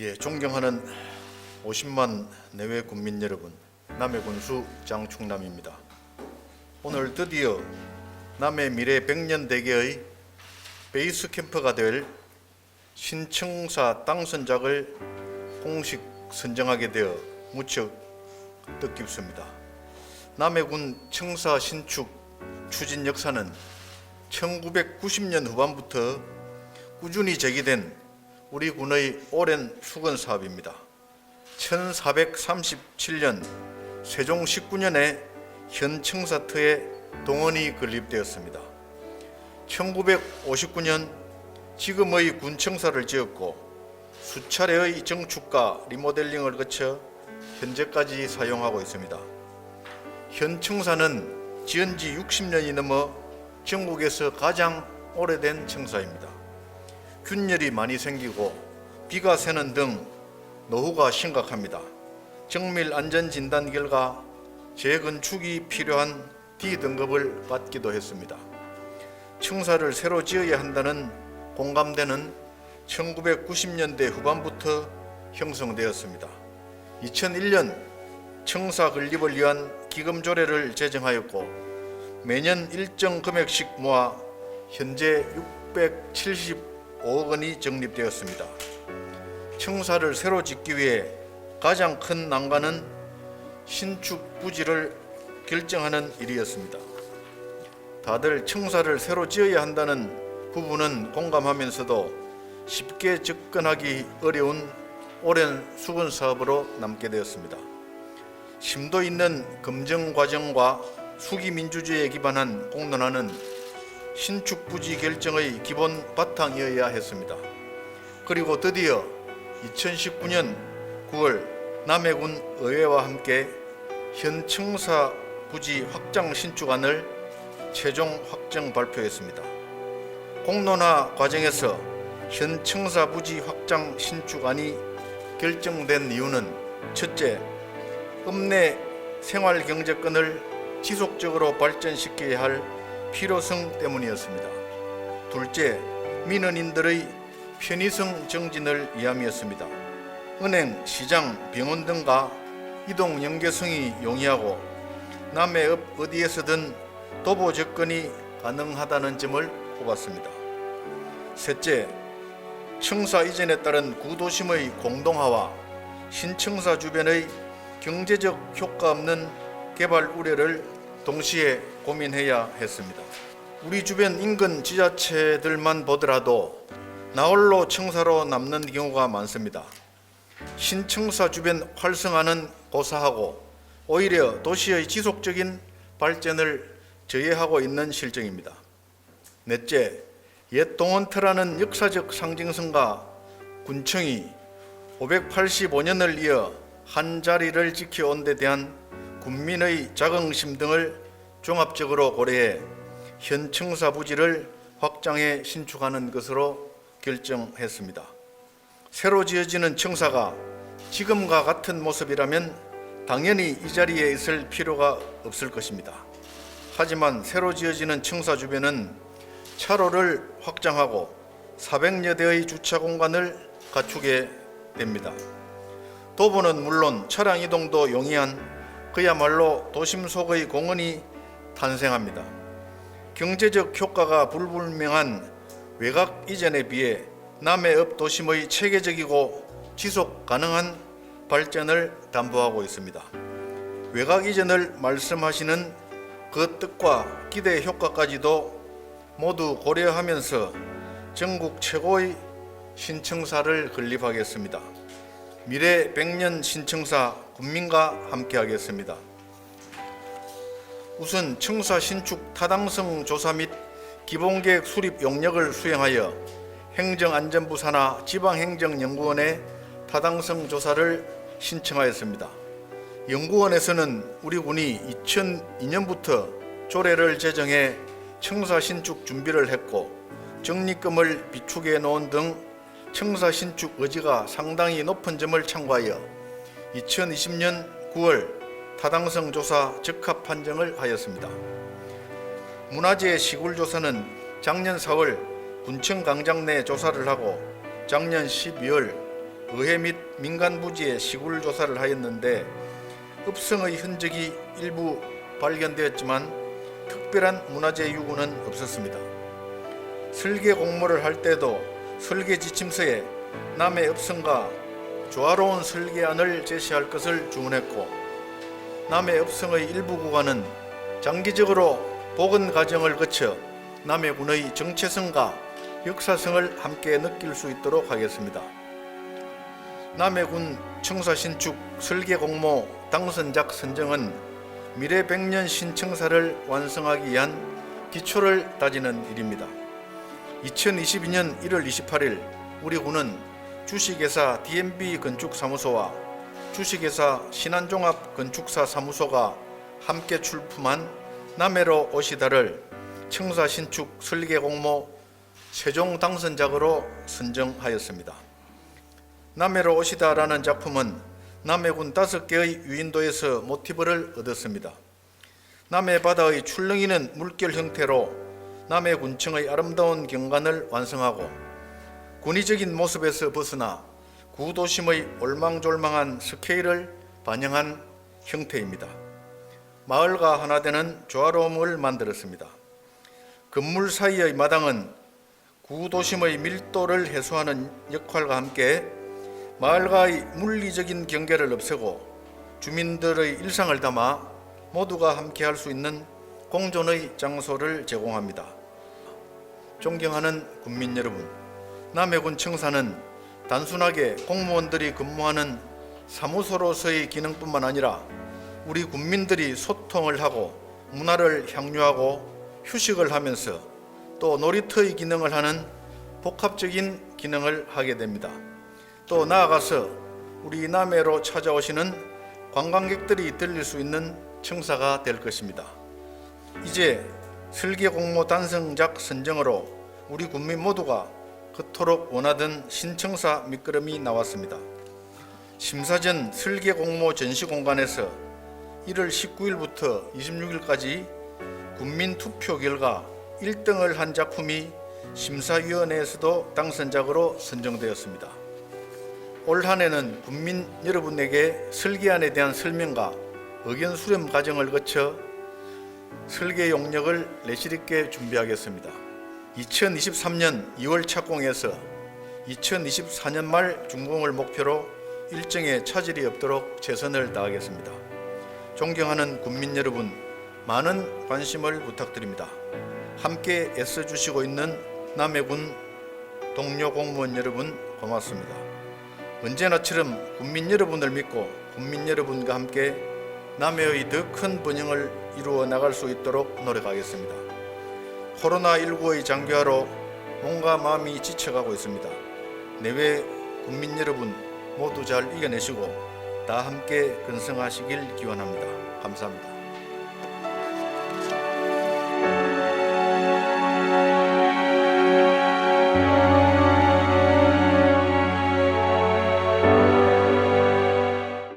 예, 존경하는 50만 내외 국민 여러분, 남해 군수 장충남입니다. 오늘 드디어 남해 미래 100년 대계의 베이스 캠프가 될 신청사 당선작을 공식 선정하게 되어 무척 뜻깊습니다. 남해군 청사 신축 추진 역사는 1990년 후반부터 꾸준히 제기된 우리 군의 오랜 수건 사업입니다. 1437년 세종 19년에 현 청사터에 동원이 건립되었습니다. 1959년 지금의 군 청사를 지었고 수차례의 정축과 리모델링을 거쳐 현재까지 사용하고 있습니다. 현 청사는 지은 지 60년이 넘어 전국에서 가장 오래된 청사입니다. 균열이 많이 생기고 비가 새는 등 노후가 심각합니다. 정밀 안전 진단 결과 재건축이 필요한 D등급을 받기도 했습니다. 청사를 새로 지어야 한다는 공감대는 1990년대 후반부터 형성되었습니다. 2001년 청사 건립을 위한 기금 조례를 제정하였고 매년 일정 금액씩 모아 현재 675억 원이 적립되었습니다. 청사를 새로 짓기 위해 가장 큰 난관은 신축 부지를 결정하는 일이었습니다. 다들 청사를 새로 지어야 한다는 부분은 공감하면서도 쉽게 접근하기 어려운 오랜 수건 사업으로 남게 되었습니다. 심도 있는 검증 과정과 수기 민주주의에 기반한 공론화는 신축 부지 결정의 기본 바탕이어야 했습니다. 그리고 드디어 2019년 9월 남해군 의회와 함께 현 청사 부지 확장 신축안을 최종 확정 발표했습니다. 공론화 과정에서 현 청사 부지 확장 신축안이 결정된 이유는 첫째, 읍내 생활 경제권을 지속적으로 발전시켜야 할 필요성 때문이었습니다. 둘째, 민원인들의 편의성 정진을 위함이었습니다. 은행, 시장, 병원 등과 이동 연계성이 용이하고 읍 어디에서든 도보 접근이 가능하다는 점을 꼽았습니다. 셋째, 청사 이전에 따른 구도심의 공동화와 신청사 주변의 경제적 효과 없는 개발 우려를 동시에 고민해야 했습니다. 우리 주변 인근 지자체들만 보더라도 나홀로 청사로 남는 경우가 많습니다. 신청사 주변 활성화는 고사하고 오히려 도시의 지속적인 발전을 저해하고 있는 실정입니다. 넷째, 옛 동원터라는 역사적 상징성과 군청이 585년을 이어 한 자리를 지켜온 데 대한 국민의 자긍심 등을 종합적으로 고려해 현 청사 부지를 확장해 신축하는 것으로 결정했습니다. 새로 지어지는 청사가 지금과 같은 모습이라면 당연히 이 자리에 있을 필요가 없을 것입니다. 하지만 새로 지어지는 청사 주변은 차로를 확장하고 400여 대의 주차 공간을 갖추게 됩니다. 도보는 물론 차량 이동도 용이한 그야말로 도심 속의 공원이 탄생합니다. 경제적 효과가 불분명한 외곽 이전에 비해 남해읍 도심의 체계적이고 지속 가능한 발전을 담보하고 있습니다. 외곽 이전을 말씀하시는 그 뜻과 기대 효과까지도 모두 고려하면서 전국 최고의 신청사를 건립하겠습니다. 미래 100년 신청사 국민과 함께하겠습니다. 우선 청사 신축 타당성 조사 및 기본계획 수립 용역을 수행하여 행정안전부 산하 지방행정연구원에 타당성 조사를 신청하였습니다. 연구원에서는 우리 군이 2002년부터 조례를 제정해 청사 신축 준비를 했고 적립금을 비축해 놓은 등 청사 신축 의지가 상당히 높은 점을 참고하여 2020년 9월 타당성 조사 적합 판정을 하였습니다. 문화재 시굴 조사는 작년 4월 군청 광장 내 조사를 하고 작년 12월 의회 및 민간 부지에 시굴 조사를 하였는데 읍성의 흔적이 일부 발견되었지만 특별한 문화재 유구는 없었습니다. 설계 공모를 할 때도 설계 지침서에 남해 읍성과 조화로운 설계안을 제시할 것을 주문했고 남해 읍성의 일부 구간은 장기적으로 복원 과정을 거쳐 남해군의 정체성과 역사성을 함께 느낄 수 있도록 하겠습니다. 남해군 청사 신축 설계 공모 당선작 선정은 미래 100년 신청사를 완성하기 위한 기초를 다지는 일입니다. 2022년 1월 28일 우리 군은 주식회사 DMB 건축사무소와 주식회사 신한종합 건축사 사무소가 함께 출품한 남해로 오시다를 청사 신축 설계 공모 최종 당선작으로 선정하였습니다. 남해로 오시다라는 작품은 남해군 다섯 개의 유인도에서 모티브를 얻었습니다. 남해 바다의 출렁이는 물결 형태로 남해 군청의 아름다운 경관을 완성하고 군의적인 모습에서 벗어나 구도심의 올망졸망한 스케일을 반영한 형태입니다. 마을과 하나 되는 조화로움을 만들었습니다. 건물 사이의 마당은 구도심의 밀도를 해소하는 역할과 함께 마을과의 물리적인 경계를 없애고 주민들의 일상을 담아 모두가 함께 할 수 있는 공존의 장소를 제공합니다. 존경하는 국민 여러분, 남해군 청사는 단순하게 공무원들이 근무하는 사무소로서의 기능뿐만 아니라 우리 국민들이 소통을 하고 문화를 향유하고 휴식을 하면서 또 놀이터의 기능을 하는 복합적인 기능을 하게 됩니다. 또 나아가서 우리 남해로 찾아오시는 관광객들이 들릴 수 있는 청사가 될 것입니다. 이제 설계 공모 단성작 선정으로 우리 국민 모두가 그토록 원하던 신청사 밑거름이 나왔습니다. 심사 전 설계 공모 전시 공간에서 1월 19일부터 26일까지 국민 투표 결과 1등을 한 작품이 심사위원회에서도 당선작으로 선정되었습니다. 올 한해는 국민 여러분에게 설계안에 대한 설명과 의견 수렴 과정을 거쳐 설계 용역을 내실 있게 준비하겠습니다. 2023년 2월 착공에서 2024년 말 준공을 목표로 일정에 차질이 없도록 최선을 다하겠습니다. 존경하는 국민 여러분, 많은 관심을 부탁드립니다. 함께 애써주시고 있는 남해군 동료 공무원 여러분 고맙습니다. 언제나처럼 국민 여러분을 믿고 국민 여러분과 함께 남해의 더 큰 번영을 이루어 나갈 수 있도록 노력하겠습니다. 코로나19의 장기화로 몸과 마음이 지쳐가고 있습니다. 내외 국민 여러분 모두 잘 이겨내시고 다 함께 건승하시길 기원합니다. 감사합니다.